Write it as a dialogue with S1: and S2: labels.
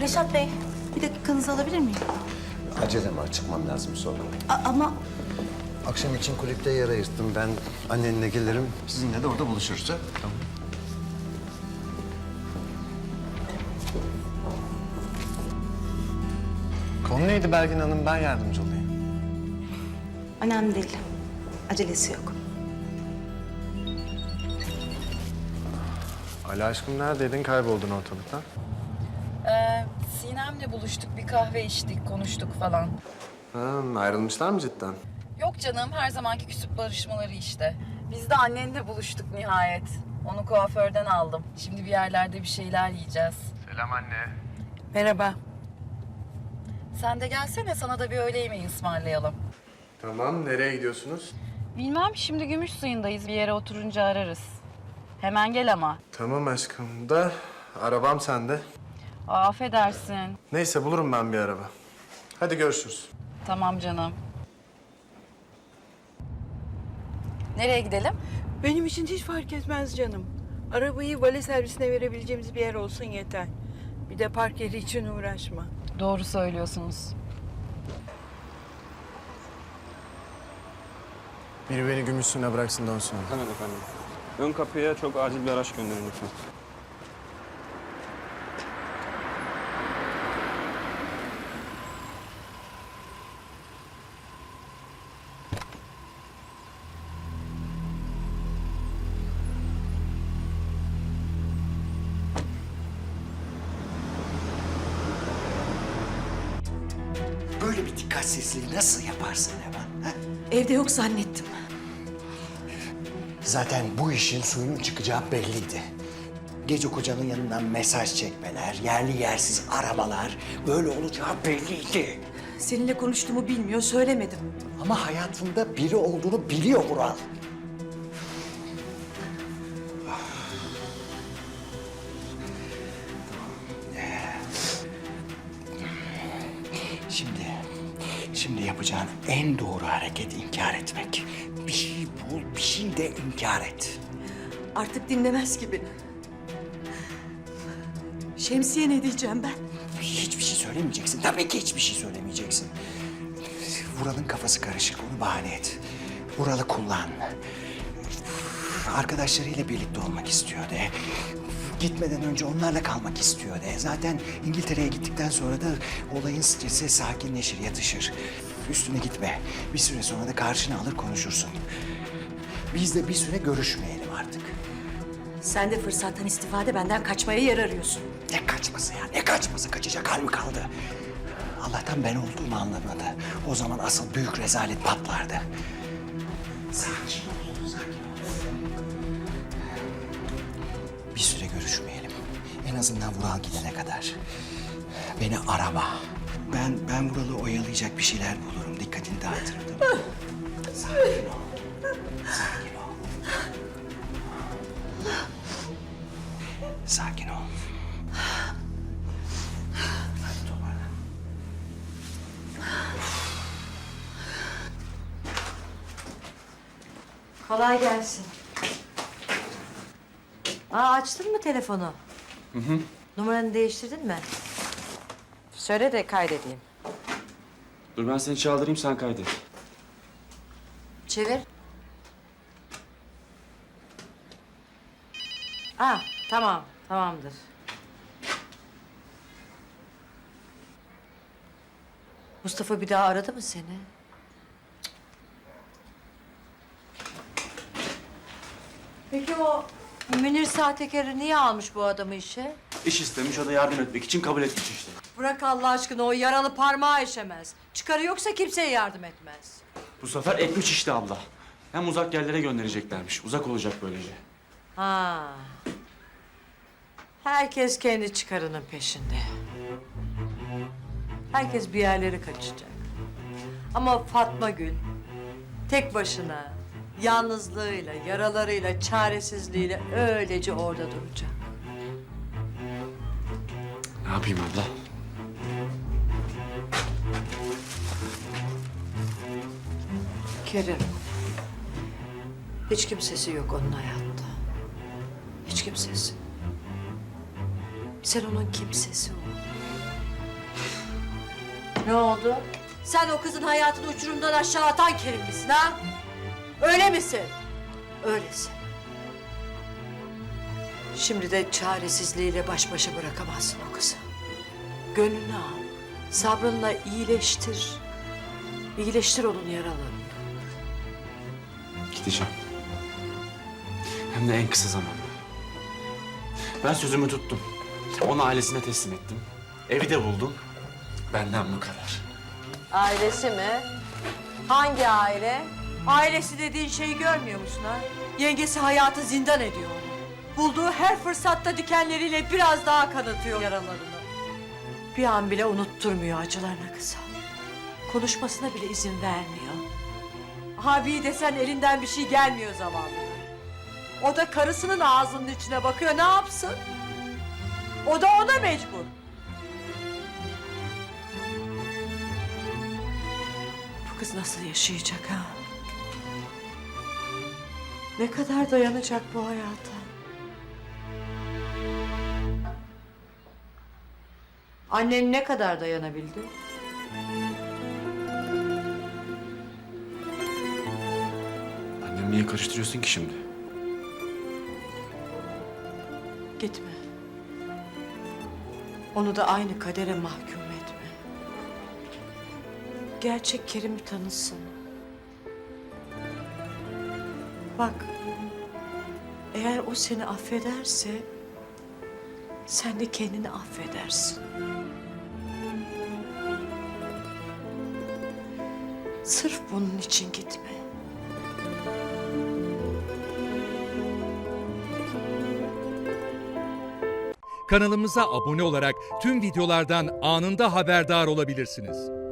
S1: Reşat Bey, bir dakikanızı alabilir miyim?
S2: Acelem var, çıkmam lazım sonra.
S1: A- ama
S2: Akşam için kulüpte yer ayırttım. Ben annenle gelirim. Sizinle de orada buluşuruz. ha? Tamam.
S3: Konu neydi Belgin Hanım? Ben yardımcı olayım.
S1: önemli değil. Acelesi yok.
S3: Ali aşkım neredeydin? Kayboldun ortalıktan.
S4: Sinem'le buluştuk, bir kahve içtik, konuştuk falan.
S3: Ha, ayrılmışlar mı cidden?
S4: Yok canım, her zamanki küsüp barışmaları işte. Biz de annenle buluştuk nihayet. Onu kuaförden aldım. Şimdi bir yerlerde bir şeyler yiyeceğiz.
S3: Selam anne.
S4: Merhaba. Sen de gelsene, sana da bir öğle yemeği ısmarlayalım.
S3: Tamam, nereye gidiyorsunuz?
S4: Bilmem, şimdi gümüş suyundayız. Bir yere oturunca ararız. Hemen gel ama.
S3: Tamam aşkım da arabam sende.
S4: Aa, affedersin.
S3: Neyse bulurum ben bir araba. Hadi görüşürüz.
S4: Tamam canım. Nereye gidelim?
S5: Benim için hiç fark etmez canım. Arabayı vale servisine verebileceğimiz bir yer olsun yeter. Bir de park yeri için uğraşma.
S4: Doğru söylüyorsunuz.
S3: Biri beni gümüşsüne bıraksın dönsün.
S6: Hemen efendim. Ön kapıya çok acil bir araç gönderin lütfen.
S7: Dikkatsizliği nasıl yaparsın Evan? ha?
S1: Evde yok zannettim.
S7: Zaten bu işin suyunun çıkacağı belliydi. Gece kocanın yanından mesaj çekmeler, yerli yersiz aramalar böyle olacağı belliydi.
S1: Seninle konuştuğumu bilmiyor, söylemedim.
S7: Ama hayatında biri olduğunu biliyor Vural. Şimdi, şimdi yapacağın en doğru hareket inkar etmek. Bir şey bul, bir şey de inkar et.
S1: Artık dinlemez gibi. Şemsiye ne diyeceğim ben?
S7: Hiçbir şey söylemeyeceksin. Tabii ki hiçbir şey söylemeyeceksin. Vural'ın kafası karışık. Onu bahane et. Vural'ı kullan. Arkadaşlarıyla birlikte olmak istiyor de. Gitmeden önce onlarla kalmak istiyor de. Zaten İngiltere'ye gittikten sonra da olayın stresi sakinleşir, yatışır. Üstüne gitme. Bir süre sonra da karşına alır konuşursun. Biz de bir süre görüşmeyelim artık.
S1: Sen de fırsattan istifade benden kaçmaya yer arıyorsun.
S7: Ne kaçması ya? Ne kaçması? Kaçacak hal mi kaldı? Allah'tan ben olduğumu anlamadı. O zaman asıl büyük rezalet patlardı. Sakin Bir süre görüşmeyelim. En azından Vural gidene kadar. Beni arama. Ben ben Vural'ı oyalayacak bir şeyler bulurum. Dikkatini dağıtırım. Sakin ol. Sakin ol. Sakin ol. Hadi toparlan.
S8: Kolay gelsin. Aa açtın mı telefonu? Hı hı. Numaranı değiştirdin mi? Söyle de kaydedeyim.
S6: Dur ben seni çaldırayım sen kaydet.
S8: Çevir. Aa tamam, tamamdır. Mustafa bir daha aradı mı seni? Peki o Münir sahtekarı niye almış bu adamı işe?
S6: İş istemiş o da yardım etmek için kabul etmiş işte.
S8: Bırak Allah aşkına o yaralı parmağı işemez. Çıkarı yoksa kimseye yardım etmez.
S6: Bu sefer etmiş işte abla. Hem uzak yerlere göndereceklermiş. Uzak olacak böylece.
S8: Ha. Herkes kendi çıkarının peşinde. Herkes bir yerlere kaçacak. Ama Fatma Gül tek başına, yalnızlığıyla, yaralarıyla, çaresizliğiyle öylece orada duracak.
S6: Ne yapayım abla?
S8: Kerim. Hiç kimsesi yok onun hayatta. Hiç kimsesi. Sen onun kimsesi ol. Ne oldu? Sen o kızın hayatını uçurumdan aşağı atan Kerim misin ha? Öyle misin? Öylesin. Şimdi de çaresizliğiyle baş başa bırakamazsın o kızı. Gönlünü al. Sabrınla iyileştir. İyileştir onun yaralarını.
S6: Gideceğim. Hem de en kısa zamanda. Ben sözümü tuttum. Onu ailesine teslim ettim. Evi de buldum. Benden bu kadar.
S8: Ailesi mi? Hangi aile? Ailesi dediğin şeyi görmüyor musun ha? Yengesi hayatı zindan ediyor onu. Bulduğu her fırsatta dikenleriyle biraz daha kanatıyor yaralarını. Bir an bile unutturmuyor acılarına kıza. Konuşmasına bile izin vermiyor. Abi desen elinden bir şey gelmiyor zavallı. O da karısının ağzının içine bakıyor ne yapsın? O da ona mecbur. Bu kız nasıl yaşayacak ha? Ne kadar dayanacak bu hayata? Annen ne kadar dayanabildi?
S6: Annem niye karıştırıyorsun ki şimdi?
S8: Gitme. Onu da aynı kadere mahkum etme. Gerçek Kerim'i tanısın. Bak, eğer o seni affederse, sen de kendini affedersin. Sırf bunun için gitme.
S9: Kanalımıza abone olarak tüm videolardan anında haberdar olabilirsiniz.